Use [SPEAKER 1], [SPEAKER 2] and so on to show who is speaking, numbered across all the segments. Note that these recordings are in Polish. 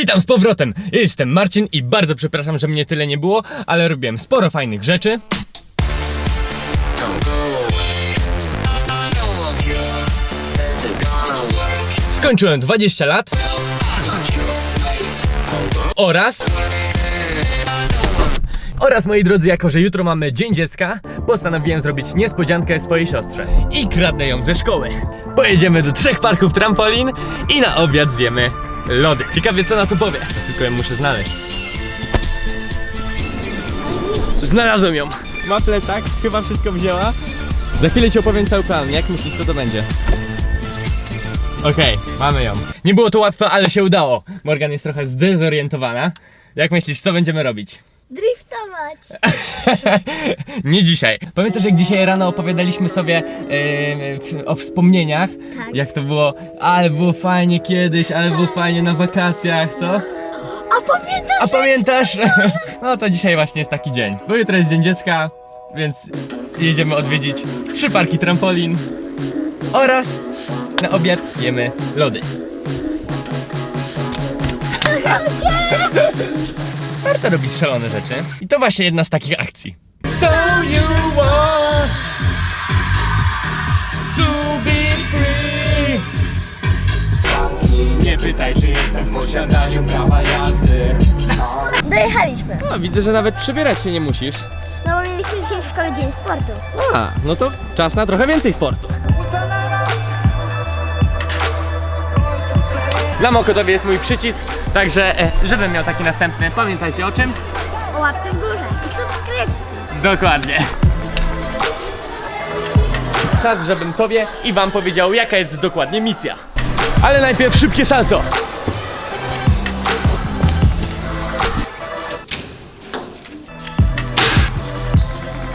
[SPEAKER 1] Witam z powrotem! Jestem Marcin i bardzo przepraszam, że mnie tyle nie było, ale robiłem sporo fajnych rzeczy. Skończyłem 20 lat. Oraz... Oraz moi drodzy, jako że jutro mamy Dzień Dziecka, postanowiłem zrobić niespodziankę swojej siostrze. I kradnę ją ze szkoły. Pojedziemy do trzech parków trampolin i na obiad zjemy lody. Ciekawie co na to powie. Tylko ją muszę znaleźć. Znalazłem ją. Ma plecak, chyba wszystko wzięła. Za chwilę ci opowiem cały plan. Jak myślisz, co to będzie? Okej, mamy ją. Nie było to łatwe, ale się udało. Morgan jest trochę zdezorientowana. Jak myślisz, co będziemy robić?
[SPEAKER 2] Driftować.
[SPEAKER 1] Nie dzisiaj. Pamiętasz jak dzisiaj rano opowiadaliśmy sobie e, o wspomnieniach?
[SPEAKER 2] Tak.
[SPEAKER 1] Jak to było, ale było fajnie kiedyś, ale było fajnie na wakacjach, co?
[SPEAKER 2] A pamiętasz?
[SPEAKER 1] A pamiętasz? No to dzisiaj właśnie jest taki dzień. Bo jutro jest Dzień Dziecka, więc jedziemy odwiedzić trzy parki trampolin oraz na obiad jemy lody. Warto robić szalone rzeczy. I to właśnie jedna z takich akcji. So you want to be free
[SPEAKER 3] Nie pytaj, czy jestem w posiadaniu prawa jazdy
[SPEAKER 2] Dojechaliśmy.
[SPEAKER 1] No, widzę, że nawet przebierać się nie musisz.
[SPEAKER 2] No bo mieliśmy dzisiaj w szkole dzień sportu.
[SPEAKER 1] A, no to czas na trochę więcej sportu. Na Mokotowie jest mój przycisk, także e, żebym miał taki następny, pamiętajcie o czym?
[SPEAKER 2] O łapce w górze i subskrypcji.
[SPEAKER 1] Dokładnie. Czas, żebym tobie i wam powiedział, jaka jest dokładnie misja. Ale najpierw szybkie salto.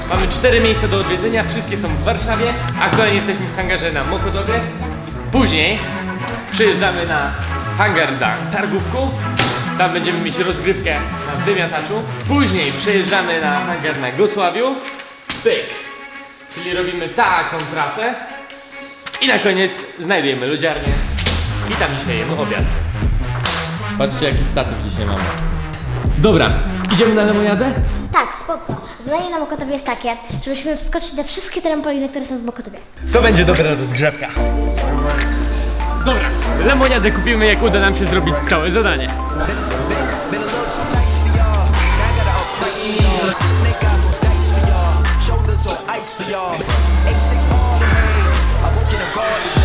[SPEAKER 1] Mamy cztery miejsca do odwiedzenia, wszystkie są w Warszawie. Aktualnie jesteśmy w hangarze na Mokotowie. Później przyjeżdżamy na hangar na Targówku. Tam będziemy mieć rozgrywkę na wymiataczu. Później przejeżdżamy na hangar na Gocławiu. Pyk. Czyli robimy taką trasę. I na koniec znajdujemy lodziarnię. I tam dzisiaj jemy obiad. Patrzcie jaki statyw dzisiaj mamy. Dobra, idziemy na lemoniadę?
[SPEAKER 2] Tak, spoko. Zadanie na Mokotowie jest takie, żebyśmy wskoczyć na wszystkie trampoliny, które są w Mokotowie.
[SPEAKER 1] To będzie dobra rozgrzewka. Dobra, lemoniadę kupimy jak uda nam się zrobić całe zadanie.
[SPEAKER 4] Snake eyes for y'all. Shoulders on ice for y'all. A6 all the way. I woke in a bar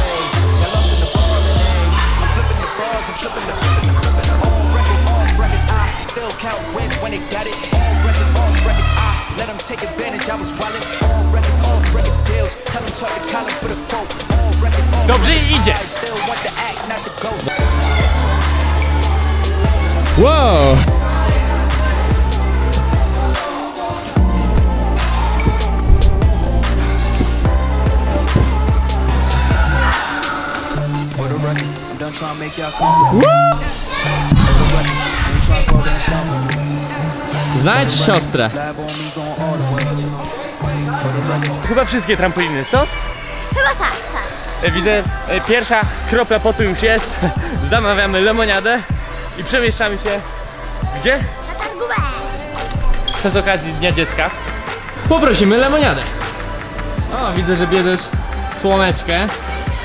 [SPEAKER 4] make y'all comfortable. For the record, I ain't trying to grow down stuff for you.
[SPEAKER 1] Znajdź siostrę.
[SPEAKER 4] Lab on me going all the way. For the record,
[SPEAKER 1] Chyba wszystkie trampoliny, co?
[SPEAKER 2] Chyba tak, tak.
[SPEAKER 1] E, Widzę, e, pierwsza kropla potu już jest. Zamawiamy lemoniadę i przemieszczamy się. Gdzie?
[SPEAKER 2] Na targówę.
[SPEAKER 1] Z okazji Dnia Dziecka. Poprosimy lemoniadę. O, widzę, że bierzesz słomeczkę,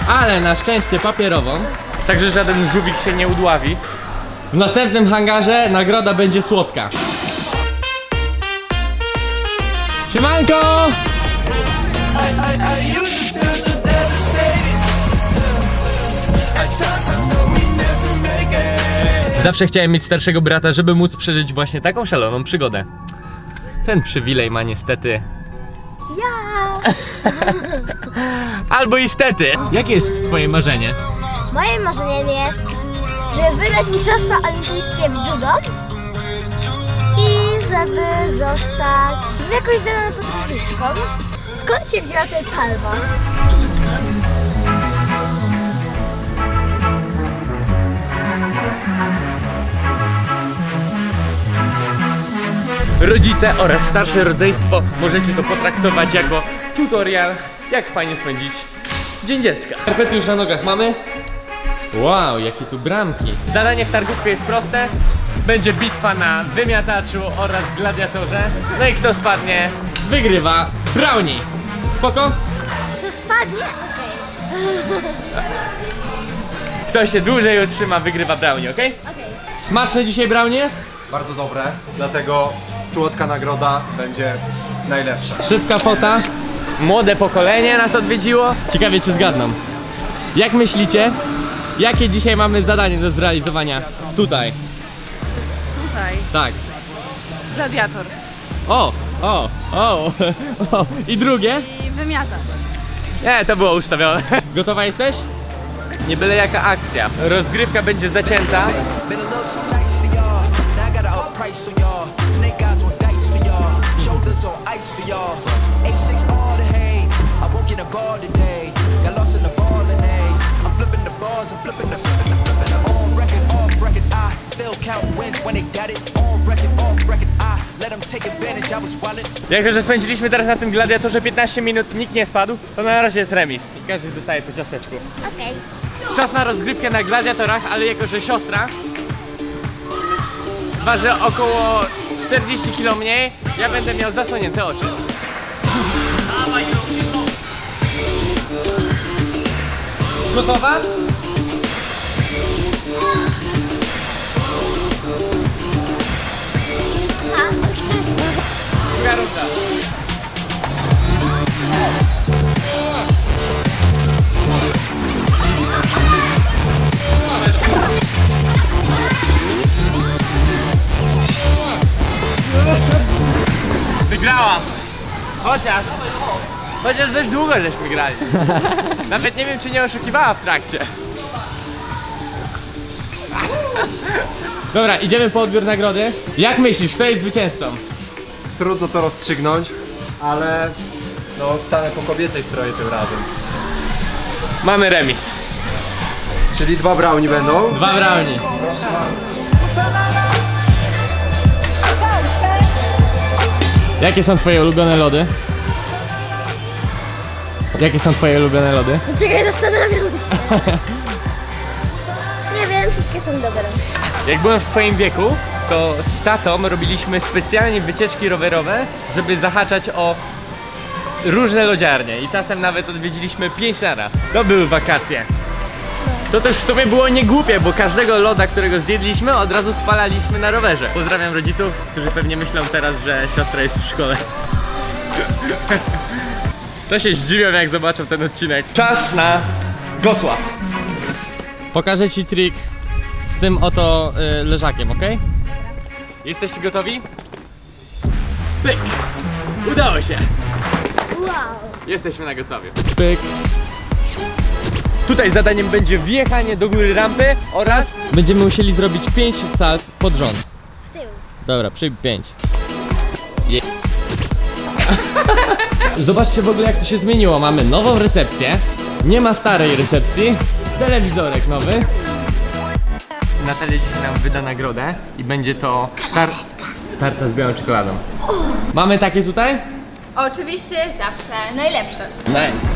[SPEAKER 1] ale na szczęście papierową. Także żaden żółwik się nie udławi. W następnym hangarze nagroda będzie słodka. Siemanko! Zawsze chciałem mieć starszego brata, żeby móc przeżyć właśnie taką szaloną przygodę. Ten przywilej ma niestety.
[SPEAKER 2] Ja.
[SPEAKER 1] Albo istety. Jakie jest twoje marzenie?
[SPEAKER 2] Moim marzeniem jest, żeby wygrać mistrzostwa olimpijskie w judo i żeby zostać z jakąś znaną podróżniczką. Skąd się wzięła ta palma?
[SPEAKER 1] Rodzice oraz starsze rodzeństwo możecie to potraktować jako tutorial, jak fajnie spędzić Dzień Dziecka. Skarpety już na nogach mamy. Wow, jakie tu bramki. Zadanie w targówku jest proste. Będzie bitwa na wymiataczu oraz gladiatorze. No i kto spadnie, wygrywa brownie. Spoko?
[SPEAKER 2] Co spadnie? Okej.
[SPEAKER 1] Kto się dłużej utrzyma, wygrywa brownie, ok?
[SPEAKER 2] Okej.
[SPEAKER 1] Smaczne dzisiaj brownie jest?
[SPEAKER 5] Bardzo dobre, dlatego słodka nagroda będzie najlepsza.
[SPEAKER 1] Szybka fota. Młode pokolenie nas odwiedziło. Ciekawie czy zgadną. Jak myślicie, jakie dzisiaj mamy zadanie do zrealizowania? Tutaj.
[SPEAKER 6] Tutaj.
[SPEAKER 1] Tak.
[SPEAKER 6] Gladiator.
[SPEAKER 1] O, o, o, o. I drugie?
[SPEAKER 6] I wymiatacz.
[SPEAKER 1] Nie, to było ustawione. Gotowa jesteś? Nie byle jaka akcja. Rozgrywka będzie zacięta.
[SPEAKER 4] Been a little too nice for y'all. Now I gotta up price for y'all. Snake eyes on dice for y'all. Shoulders on ice for y'all. A6 all the hate. I woke in a bar today. Got lost in the ball and A's. I'm flipping the bars, I'm flipping the flipping the flipping the on record, off record. I still count wins when they got it. On record, off record. I let them take advantage. I was wildin'.
[SPEAKER 1] Jako, że spędziliśmy teraz na tym gladiatorze 15 minut, nikt nie spadł, to na razie jest remis. I każdy dostaje po ciasteczku.
[SPEAKER 2] Okej.
[SPEAKER 1] Czas na rozgrywkę na gladiatorach, ale jako, że siostra waży około 40 kg mniej, ja będę miał zasłonięte oczy. Gotowa? Druga runda. Wygrałam! Chociaż... Chociaż dość długo żeśmy grali. Nawet nie wiem, czy nie oszukiwała w trakcie. Dobra, idziemy po odbiór nagrody. Jak myślisz, kto jest zwycięzcą?
[SPEAKER 5] Trudno to rozstrzygnąć, ale no stanę po kobiecej stronie tym razem.
[SPEAKER 1] Mamy remis.
[SPEAKER 5] Czyli dwa brownie będą.
[SPEAKER 1] Dwa brownie. Jakie są twoje ulubione lody? Jakie są twoje ulubione lody?
[SPEAKER 2] Czekaj, zastanawiam się. Nie wiem, wszystkie są dobre.
[SPEAKER 1] Jak byłem w twoim wieku, to z tatą robiliśmy specjalnie wycieczki rowerowe, żeby zahaczać o różne lodziarnie i czasem nawet odwiedziliśmy pięć na raz. To były wakacje. To też w sumie było niegłupie, bo każdego loda, którego zjedliśmy, od razu spalaliśmy na rowerze. Pozdrawiam rodziców, którzy pewnie myślą teraz, że siostra jest w szkole. To się zdziwią, jak zobaczą ten odcinek. Czas na Gocław. Pokażę ci trik z tym oto y, leżakiem, ok? Jesteście gotowi? Pyk! Udało się!
[SPEAKER 2] Wow.
[SPEAKER 1] Jesteśmy na Gocławiu. Pyk! Tutaj zadaniem będzie wjechanie do góry rampy oraz będziemy musieli zrobić 5 salt pod rząd.
[SPEAKER 2] W tył.
[SPEAKER 1] Dobra, przyjmij 5. Je... Zobaczcie w ogóle jak to się zmieniło. Mamy nową recepcję. Nie ma starej recepcji. Telewizorek nowy. Natalia dzisiaj nam wyda nagrodę i będzie to tar tarta z białą czekoladą. Mamy takie tutaj?
[SPEAKER 6] Oczywiście zawsze najlepsze.
[SPEAKER 1] Nice.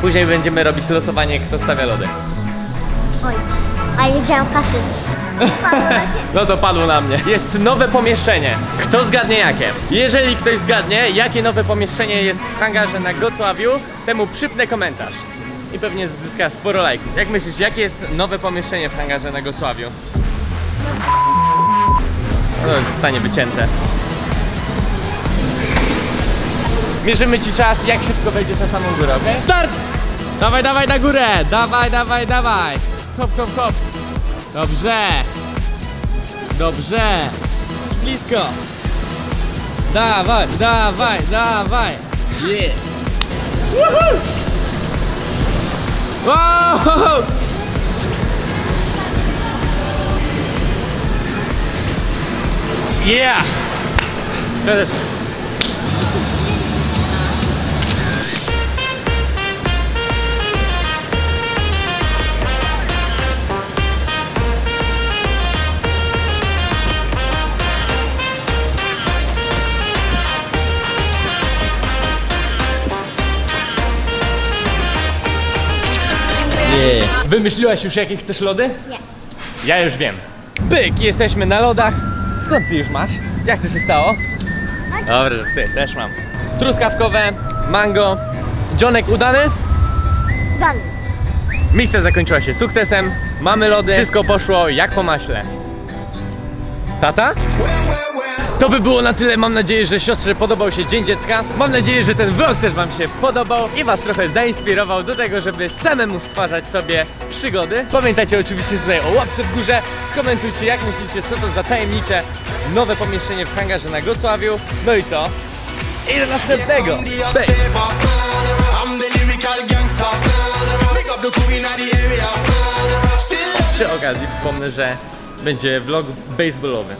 [SPEAKER 1] Później będziemy robić losowanie, kto stawia lody.
[SPEAKER 2] Oj. A nie wziąłem kasy.
[SPEAKER 1] No to padło na mnie. Jest nowe pomieszczenie. Kto zgadnie jakie? Jeżeli ktoś zgadnie, jakie nowe pomieszczenie jest w hangarze na Gocławiu, temu przypnę komentarz. I pewnie zyska sporo lajków. Jak myślisz, jakie jest nowe pomieszczenie w hangarze na Gocławiu? No zostanie wycięte. Mierzymy ci czas, jak szybko wejdziesz na samą górę, ok? Start! Dawaj, dawaj na górę! Dawaj, dawaj, dawaj! Hop, hop, hop! Dobrze! Dobrze! Blisko! Dawaj, dawaj, dawaj! Yeah! Wow! Yeah! Wymyśliłaś już jakie chcesz lody?
[SPEAKER 2] Nie.
[SPEAKER 1] Ja już wiem. Byk, jesteśmy na lodach. Skąd ty już masz? Jak to się stało? Dobrze, że ty też mam. Truskawkowe, mango. Dzionek udany?
[SPEAKER 2] Dan.
[SPEAKER 1] Misja zakończyła się sukcesem. Mamy lody. Wszystko poszło jak po maśle. Tata? To by było na tyle. Mam nadzieję, że siostrze podobał się Dzień Dziecka. Mam nadzieję, że ten vlog też Wam się podobał i Was trochę zainspirował do tego, żeby samemu stwarzać sobie przygody. Pamiętajcie oczywiście tutaj o łapce w górze. Skomentujcie, jak myślicie, co to za tajemnicze nowe pomieszczenie w hangarze na Gocławiu. No i co? I do następnego! Cześć! Przy okazji wspomnę, że będzie vlog baseballowy.